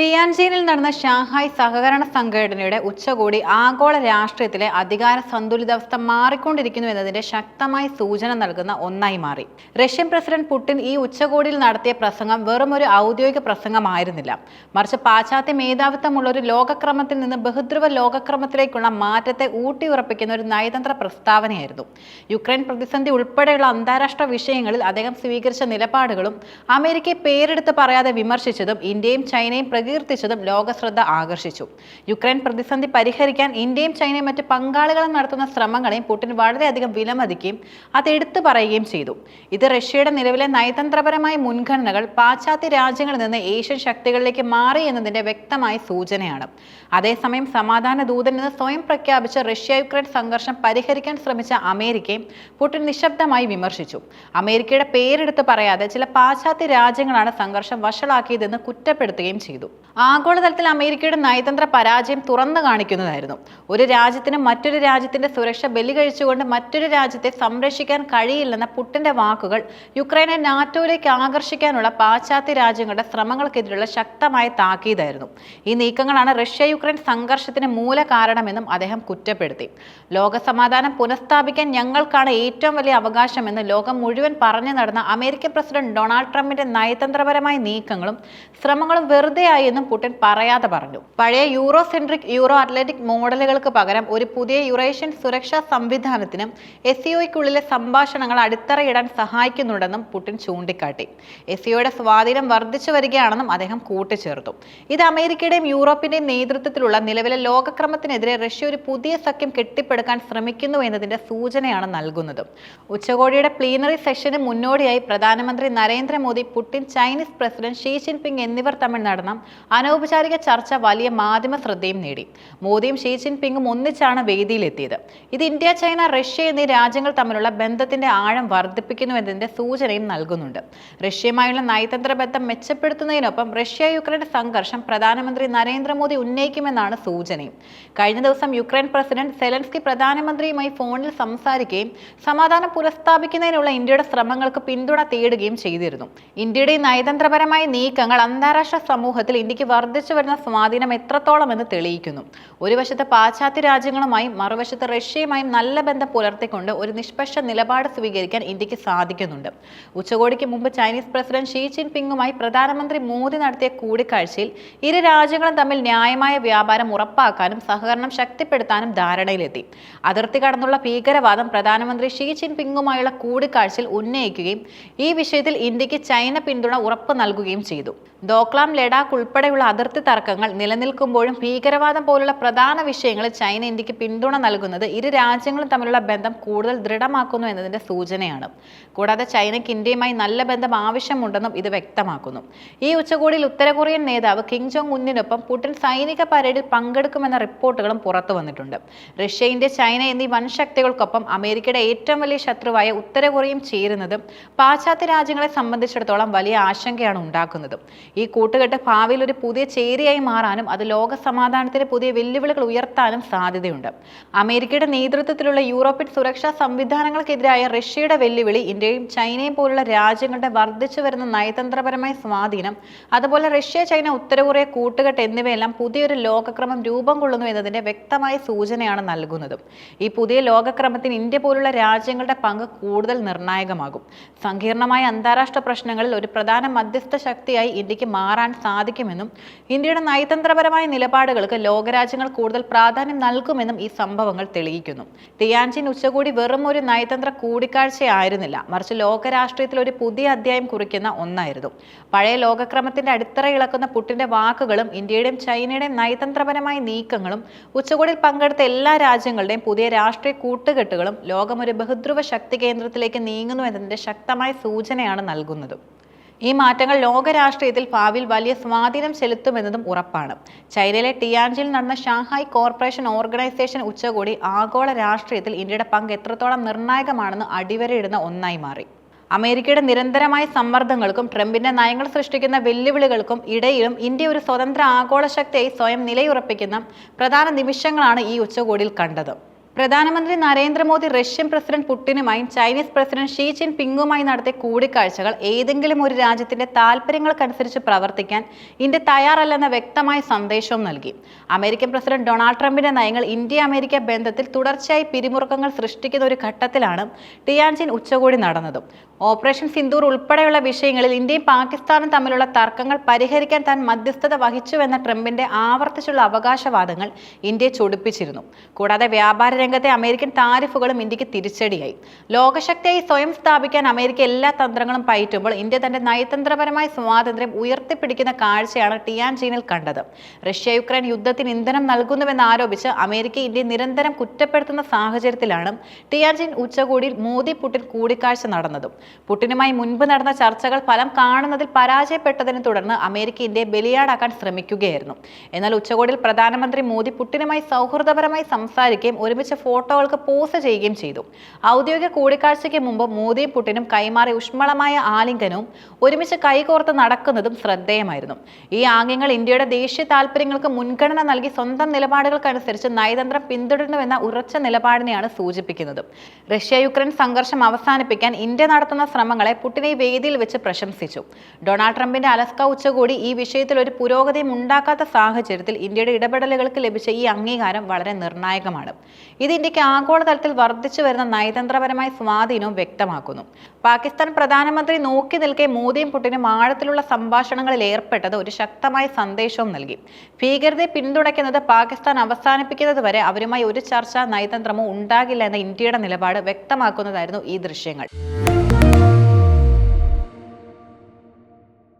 ടിയാൻജീനിൽ നടന്ന ഷാങ്ഹായ് സഹകരണ സംഘടനയുടെ ഉച്ചകോടി ആഗോള രാഷ്ട്രീയത്തിലെ അധികാര സന്തുലിതാവസ്ഥ മാറിക്കൊണ്ടിരിക്കുന്നു എന്നതിന്റെ ശക്തമായ സൂചന നൽകുന്ന ഒന്നായി മാറി. റഷ്യൻ പ്രസിഡന്റ് പുടിൻ ഈ ഉച്ചകോടിയിൽ നടത്തിയ പ്രസംഗം വെറും ഒരു ഔദ്യോഗിക പ്രസംഗമായിരുന്നില്ല. മറിച്ച് പാശ്ചാത്യ മേധാവിത്വമുള്ള ഒരു ലോകക്രമത്തിൽ നിന്ന് ബഹുദ്രുവ ലോകക്രമത്തിലേക്കുള്ള മാറ്റത്തെ ഊട്ടിയുറപ്പിക്കുന്ന ഒരു നയതന്ത്ര പ്രസ്താവനയായിരുന്നു. യുക്രൈൻ പ്രതിസന്ധി ഉൾപ്പെടെയുള്ള അന്താരാഷ്ട്ര വിഷയങ്ങളിൽ അദ്ദേഹം സ്വീകരിച്ച നിലപാടുകളും അമേരിക്കയെ പേരെടുത്ത് പറയാതെ വിമർശിച്ചതും ഇന്ത്യയും ചൈനയും പ്രകീർത്തിച്ചതും ലോകശ്രദ്ധ ആകർഷിച്ചു. യുക്രൈൻ പ്രതിസന്ധി പരിഹരിക്കാൻ ഇന്ത്യയും ചൈനയും മറ്റ് പങ്കാളികളും നടത്തുന്ന ശ്രമങ്ങളെയും പുടിൻ വളരെയധികം വിലമതിക്കുകയും അത് എടുത്തു പറയുകയും ചെയ്തു. ഇത് റഷ്യയുടെ നിലവിലെ നയതന്ത്രപരമായ മുൻഗണനകൾ പാശ്ചാത്യ രാജ്യങ്ങളിൽ നിന്ന് ഏഷ്യൻ ശക്തികളിലേക്ക് മാറി എന്നതിന്റെ വ്യക്തമായ സൂചനയാണ്. അതേസമയം സമാധാന ദൂതൻ എന്ന് സ്വയം പ്രഖ്യാപിച്ച റഷ്യ യുക്രൈൻ സംഘർഷം പരിഹരിക്കാൻ ശ്രമിച്ച അമേരിക്കയും പുടിൻ നിശബ്ദമായി വിമർശിച്ചു. അമേരിക്കയുടെ പേരെടുത്ത് പറയാതെ ചില പാശ്ചാത്യ രാജ്യങ്ങളാണ് സംഘർഷം വഷളാക്കിയതെന്ന് കുറ്റപ്പെടുത്തുകയും ചെയ്തു. ആഗോളതലത്തിൽ അമേരിക്കയുടെ നയതന്ത്ര പരാജയം തുറന്നു കാണിക്കുന്നതായിരുന്നു. ഒരു രാജ്യത്തിന് മറ്റൊരു രാജ്യത്തിന്റെ സുരക്ഷ ബലികഴിച്ചുകൊണ്ട് മറ്റൊരു രാജ്യത്തെ സംരക്ഷിക്കാൻ കഴിയില്ലെന്ന പുട്ടിന്റെ വാക്കുകൾ യുക്രൈനെ നാറ്റോയിലേക്ക് ആകർഷിക്കാനുള്ള പാശ്ചാത്യ രാജ്യങ്ങളുടെ ശ്രമങ്ങൾക്കെതിരെയുള്ള ശക്തമായ താക്കീതായിരുന്നു. ഈ നീക്കങ്ങളാണ് റഷ്യ യുക്രൈൻ സംഘർഷത്തിന് മൂല കാരണമെന്നും അദ്ദേഹം കുറ്റപ്പെടുത്തി. ലോകസമാധാനം പുനഃസ്ഥാപിക്കാൻ ഞങ്ങൾക്കാണ് ഏറ്റവും വലിയ അവകാശമെന്ന് ലോകം മുഴുവൻ പറഞ്ഞു നടന്ന അമേരിക്കൻ പ്രസിഡന്റ് ഡൊണാൾഡ് ട്രംപിന്റെ നയതന്ത്രപരമായ നീക്കങ്ങളും ശ്രമങ്ങളും വെറുതെയായി എന്നും പുടിൻ പറയാതെ പറഞ്ഞു. പഴയ യൂറോ സെൻട്രിക് യൂറോ അത്ലറ്റിക് മോഡലുകൾക്ക് പകരം ഒരു പുതിയ യുറേഷ്യൻ സുരക്ഷാ സംവിധാനത്തിനും എസ് സിഒയ്ക്കുള്ളിലെ സംഭാഷണങ്ങൾ അടിത്തറയിടാൻ സഹായിക്കുന്നുണ്ടെന്നും പുടിൻ ചൂണ്ടിക്കാട്ടി. എസ് സിഒയുടെ സ്വാധീനം വർദ്ധിച്ചു വരികയാണെന്നും അദ്ദേഹം കൂട്ടിച്ചേർത്തു. ഇത് അമേരിക്കയുടെയും യൂറോപ്പിന്റെയും നേതൃത്വത്തിലുള്ള നിലവിലെ ലോകക്രമത്തിനെതിരെ റഷ്യ ഒരു പുതിയ സഖ്യം കെട്ടിപ്പടുക്കാൻ ശ്രമിക്കുന്നു എന്നതിന്റെ സൂചനയാണ് നൽകുന്നത്. ഉച്ചകോടിയുടെ പ്ലീനറി സെഷന് മുന്നോടിയായി പ്രധാനമന്ത്രി Narendra Modi Putin Chinese president Xi Jinping എന്നിവർ തമ്മിൽ നടന്ന അനൗപചാരിക ചർച്ച വലിയ മാധ്യമ ശ്രദ്ധയും നേടി. മോദിയും ഷീ ജിൻപിങ്ങും ഒന്നിച്ചാണ് വേദിയിലെത്തിയത്. ഇത് ഇന്ത്യ ചൈന റഷ്യ എന്നീ രാജ്യങ്ങൾ തമ്മിലുള്ള ബന്ധത്തിന്റെ ആഴം വർദ്ധിപ്പിക്കുന്നു എന്നതിന്റെ സൂചനയും നൽകുന്നുണ്ട്. റഷ്യയുമായുള്ള നയതന്ത്ര ബന്ധം മെച്ചപ്പെടുത്തുന്നതിനൊപ്പം റഷ്യ യുക്രൈൻ സംഘർഷം പ്രധാനമന്ത്രി നരേന്ദ്രമോദി ഉന്നയിക്കുമെന്നാണ് സൂചനയും. കഴിഞ്ഞ ദിവസം യുക്രൈൻ പ്രസിഡന്റ് സെലൻസ്കി പ്രധാനമന്ത്രിയുമായി ഫോണിൽ സംസാരിക്കുകയും സമാധാനം പുനഃസ്ഥാപിക്കുന്നതിനുള്ള ഇന്ത്യയുടെ ശ്രമങ്ങൾക്ക് പിന്തുണ തേടുകയും ചെയ്തിരുന്നു. ഇന്ത്യയുടെ നയതന്ത്രപരമായ നീക്കങ്ങൾ അന്താരാഷ്ട്ര സമൂഹത്തിൽ ഇന്ത്യയ്ക്ക് വർദ്ധിച്ചു വരുന്ന സ്വാധീനം എത്രത്തോളം എന്ന് തെളിയിക്കുന്നു. ഒരു വശത്ത് പാശ്ചാത്യ രാജ്യങ്ങളുമായും മറുവശത്ത് റഷ്യയുമായും നല്ല ബന്ധം പുലർത്തിക്കൊണ്ട് ഒരു നിഷ്പക്ഷ നിലപാട് സ്വീകരിക്കാൻ ഇന്ത്യയ്ക്ക് സാധിക്കുന്നുണ്ട്. ഉച്ചകോടിക്ക് മുമ്പ് ചൈനീസ് പ്രസിഡന്റ് ഷീ ജിൻപിങ്ങുമായി പ്രധാനമന്ത്രി മോദി നടത്തിയ കൂടിക്കാഴ്ചയിൽ ഇരു രാജ്യങ്ങളും തമ്മിൽ ന്യായമായ വ്യാപാരം ഉറപ്പാക്കാനും സഹകരണം ശക്തിപ്പെടുത്താനും ധാരണയിലെത്തി. അതിർത്തി കടന്നുള്ള ഭീകരവാദം പ്രധാനമന്ത്രി ഷീ ജിൻപിങ്ങുമായുള്ള കൂടിക്കാഴ്ചയിൽ ഉന്നയിക്കുകയും ഈ വിഷയത്തിൽ ഇന്ത്യയ്ക്ക് ചൈന പിന്തുണ ഉറപ്പ് നൽകുകയും ചെയ്തു. ദോക്ലാം ലഡാക്ക് ഉൾപ്പെടെയുള്ള അതിർത്തി തർക്കങ്ങൾ നിലനിൽക്കുമ്പോഴും ഭീകരവാദം പോലുള്ള പ്രധാന വിഷയങ്ങളിൽ ചൈന ഇന്ത്യയ്ക്ക് പിന്തുണ നൽകുന്നത് ഇരു രാജ്യങ്ങളും തമ്മിലുള്ള ബന്ധം കൂടുതൽ ദൃഢമാക്കുന്നു എന്നതിന്റെ സൂചനയാണ്. കൂടാതെ ചൈനയ്ക്ക് ഇന്ത്യയുമായി നല്ല ബന്ധം ആവശ്യമുണ്ടെന്നും ഇത് വ്യക്തമാക്കുന്നു. ഈ ഉച്ചകോടിയിൽ ഉത്തര കൊറിയൻ നേതാവ് കിം ജോങ് ഉന്നിനൊപ്പം പുടിൻ സൈനിക പരേഡിൽ പങ്കെടുക്കുമെന്ന റിപ്പോർട്ടുകളും പുറത്തു വന്നിട്ടുണ്ട്. റഷ്യ ഇന്ത്യ ചൈന എന്നീ വൻ ശക്തികൾക്കൊപ്പം അമേരിക്കയുടെ ഏറ്റവും വലിയ ശത്രുവായ ഉത്തര കൊറിയയും ചേരുന്നത് പാശ്ചാത്യ രാജ്യങ്ങളെ സംബന്ധിച്ചിടത്തോളം വലിയ ആശങ്കയാണ് ഉണ്ടാക്കുന്നത്. ഈ കൂട്ടുകെട്ട് ഭാവിയിൽ ഒരു പുതിയ ചേരിയായി മാറാനും അത് ലോക സമാധാനത്തിന് പുതിയ വെല്ലുവിളികൾ ഉയർത്താനും സാധ്യതയുണ്ട്. അമേരിക്കയുടെ നേതൃത്വത്തിലുള്ള യൂറോപ്യൻ സുരക്ഷാ സംവിധാനങ്ങൾക്കെതിരായ റഷ്യയുടെ വെല്ലുവിളി ഇന്ത്യയും ചൈനയും പോലുള്ള രാജ്യങ്ങളുടെ വർദ്ധിച്ചു വരുന്ന നയതന്ത്രപരമായ സ്വാധീനം അതുപോലെ റഷ്യ ചൈന ഉത്തര കൊറിയ കൂട്ടുകെട്ട് എന്നിവയെല്ലാം പുതിയൊരു ലോകക്രമം രൂപം കൊള്ളുന്നു എന്നതിന്റെ വ്യക്തമായ സൂചനയാണ് നൽകുന്നത്. ഈ പുതിയ ലോകക്രമത്തിന് ഇന്ത്യ പോലുള്ള രാജ്യങ്ങളുടെ പങ്ക് കൂടുതൽ നിർണായകമാകും. സങ്കീർണമായ അന്താരാഷ്ട്ര പ്രശ്നങ്ങളിൽ ഒരു പ്രധാന മധ്യസ്ഥ ശക്തിയായി ഇന്ത്യയ്ക്ക് മാറാൻ സാധിക്കുമെന്നും ഇന്ത്യയുടെ നയതന്ത്രപരമായ നിലപാടുകൾക്ക് ലോകരാജ്യങ്ങൾ കൂടുതൽ പ്രാധാന്യം നൽകുമെന്നും ഈ സംഭവങ്ങൾ തെളിയിക്കുന്നു. ടിയാൻജിൻ ഉച്ചകോടി വെറും ഒരു നയതന്ത്ര കൂടിക്കാഴ്ചയായിരുന്നില്ല. മറിച്ച് ലോകരാഷ്ട്രീയത്തിൽ ഒരു പുതിയ അധ്യായം കുറിക്കുന്ന ഒന്നായിരുന്നു. പഴയ ലോകക്രമത്തിന്റെ അടിത്തറ ഇളക്കുന്ന പുട്ടിന്റെ വാക്കുകളും ഇന്ത്യയുടെയും ചൈനയുടെയും നയതന്ത്രപരമായ നീക്കങ്ങളും ഉച്ചകോടിയിൽ പങ്കെടുത്ത എല്ലാ രാജ്യങ്ങളുടെയും പുതിയ രാഷ്ട്രീയ കൂട്ടുകെട്ടുകളും ലോകം ഒരു ബഹുദ്രുവ ശക്തി കേന്ദ്രത്തിലേക്ക് നീങ്ങുന്നു എന്നതിന്റെ ശക്തമായ സൂചനയാണ് നൽകുന്നത്. ഈ മാറ്റങ്ങൾ ലോകരാഷ്ട്രീയത്തിൽ ഭാവിയിൽ വലിയ സ്വാധീനം ചെലുത്തുമെന്നതും ഉറപ്പാണ്. ചൈനയിലെ ടിയാൻജിൽ നടന്ന ഷാങ്ഹായ് കോർപ്പറേഷൻ ഓർഗനൈസേഷൻ ഉച്ചകോടി ആഗോള രാഷ്ട്രീയത്തിൽ ഇന്ത്യയുടെ പങ്ക് എത്രത്തോളം നിർണായകമാണെന്ന് അടിവരയിടുന്ന ഒന്നായി മാറി. അമേരിക്കയുടെ നിരന്തരമായ സമ്മർദ്ദങ്ങൾക്കും ട്രംപിന്റെ നയങ്ങൾ സൃഷ്ടിക്കുന്ന വെല്ലുവിളികൾക്കും ഇടയിലും ഇന്ത്യ ഒരു സ്വതന്ത്ര ആഗോള ശക്തിയായി സ്വയം നിലയുറപ്പിക്കുന്ന പ്രധാന നിമിഷങ്ങളാണ് ഈ ഉച്ചകോടിയിൽ കണ്ടത്. പ്രധാനമന്ത്രി നരേന്ദ്രമോദി റഷ്യൻ പ്രസിഡന്റ് പുടിനുമായും ചൈനീസ് പ്രസിഡന്റ് ഷീ ജിൻ പിങ്ങുമായി നടത്തിയ കൂടിക്കാഴ്ചകൾ ഏതെങ്കിലും ഒരു രാജ്യത്തിന്റെ താൽപ്പര്യങ്ങൾക്കനുസരിച്ച് പ്രവർത്തിക്കാൻ ഇന്ത്യ തയ്യാറല്ലെന്ന വ്യക്തമായ സന്ദേശവും നൽകി. അമേരിക്കൻ പ്രസിഡന്റ് ഡൊണാൾഡ് ട്രംപിന്റെ നയങ്ങൾ ഇന്ത്യ അമേരിക്ക ബന്ധത്തിൽ തുടർച്ചയായി പിരിമുറുക്കങ്ങൾ സൃഷ്ടിക്കുന്ന ഒരു ഘട്ടത്തിലാണ് ടിയാൻജിൻ ഉച്ചകോടി നടന്നതും. ഓപ്പറേഷൻ സിന്ദൂർ ഉൾപ്പെടെയുള്ള വിഷയങ്ങളിൽ ഇന്ത്യയും പാകിസ്ഥാനും തമ്മിലുള്ള തർക്കങ്ങൾ പരിഹരിക്കാൻ താൻ മധ്യസ്ഥത വഹിച്ചുവെന്ന ട്രംപിന്റെ ആവർത്തിച്ചുള്ള അവകാശവാദങ്ങൾ ഇന്ത്യയെ ചൊടിപ്പിച്ചിരുന്നു. കൂടാതെ വ്യാപാര രംഗത്തെ അമേരിക്കൻ താരിഫുകളും ഇന്ത്യയ്ക്ക് തിരിച്ചടിയായി. ലോകശക്തിയായി സ്വയം സ്ഥാപിക്കാൻ അമേരിക്ക എല്ലാ തന്ത്രങ്ങളും പയറ്റുമ്പോൾ ഇന്ത്യ തന്റെ നയതന്ത്രപരമായ സ്വാതന്ത്ര്യം ഉയർത്തിപ്പിടിക്കുന്ന കാഴ്ചയാണ് ടിയാൻജീനിൽ കണ്ടത്. റഷ്യ യുക്രൈൻ യുദ്ധത്തിന് ഇന്ധനം നൽകുന്നുവെന്ന് ആരോപിച്ച് അമേരിക്ക ഇന്ത്യയെ നിരന്തരം കുറ്റപ്പെടുത്തുന്ന സാഹചര്യത്തിലാണ് ടിയാൻജിൻ ഉച്ചകോടിയിൽ മോദി പുടിൻ കൂടിക്കാഴ്ച നടന്നതും. പുടിനുമായി മുൻപ് നടന്ന ചർച്ചകൾ ഫലം കാണുന്നതിൽ പരാജയപ്പെട്ടതിനെ തുടർന്ന് അമേരിക്ക ഇന്ത്യയെ ബലിയാടാക്കാൻ ശ്രമിക്കുകയായിരുന്നു. എന്നാൽ ഉച്ചകോടിയിൽ പ്രധാനമന്ത്രി മോദി പുടിനുമായി സൗഹൃദപരമായി സംസാരിക്കുകയും ഒരുമിച്ച് ഫോട്ടോകൾക്ക് പോസ് ചെയ്യുകയും ചെയ്തു. ഔദ്യോഗിക കൂടിക്കാഴ്ചയ്ക്ക് മുമ്പ് മോദിയും പുടിനും കൈമാറി ഊഷ്മളമായ ആലിംഗനവും ഒരുമിച്ച് കൈകോർത്ത് നടക്കുന്നതും ശ്രദ്ധേയമായിരുന്നു. ഈ ആംഗ്യങ്ങൾ ഇന്ത്യയുടെ ദേശീയ താൽപ്പര്യങ്ങൾക്ക് മുൻഗണന നൽകി സ്വന്തം നിലപാടുകൾക്കനുസരിച്ച് നയതന്ത്രം പിന്തുടരുന്നുവെന്ന ഉറച്ച നിലപാടിനെയാണ് സൂചിപ്പിക്കുന്നത്. റഷ്യ യുക്രൈൻ സംഘർഷം അവസാനിപ്പിക്കാൻ ഇന്ത്യ നടത്തുന്ന ശ്രമങ്ങളെ പുടിനെ വേദിയിൽ വെച്ച് പ്രശംസിച്ചു. ഡൊണാൾഡ് ട്രംപിന്റെ അലസ്ക ഉച്ചകോടി ഈ വിഷയത്തിൽ ഒരു പുരോഗതിയും ഉണ്ടാക്കാത്ത സാഹചര്യത്തിൽ ഇന്ത്യയുടെ ഇടപെടലുകൾക്ക് ലഭിച്ച ഈ അംഗീകാരം വളരെ നിർണായകമാണ്. ഇത് ഇന്ത്യയ്ക്ക് ആഗോളതലത്തിൽ വർദ്ധിച്ചു വരുന്ന നയതന്ത്രപരമായ സ്വാധീനവും വ്യക്തമാക്കുന്നു. പാകിസ്ഥാൻ പ്രധാനമന്ത്രി നോക്കി നിൽക്കെ മോദിയും പുടിനും ആഴത്തിലുള്ള സംഭാഷണങ്ങളിൽ ഏർപ്പെട്ടത് ഒരു ശക്തമായ സന്ദേശവും നൽകി. ഭീകരതയെ പിന്തുണയ്ക്കുന്നത് പാകിസ്ഥാൻ അവസാനിപ്പിക്കുന്നത് വരെ അവരുമായി ഒരു ചർച്ച നയതന്ത്രമോ ഉണ്ടാകില്ല എന്ന ഇന്ത്യയുടെ നിലപാട് വ്യക്തമാക്കുന്നതായിരുന്നു ഈ ദൃശ്യങ്ങൾ.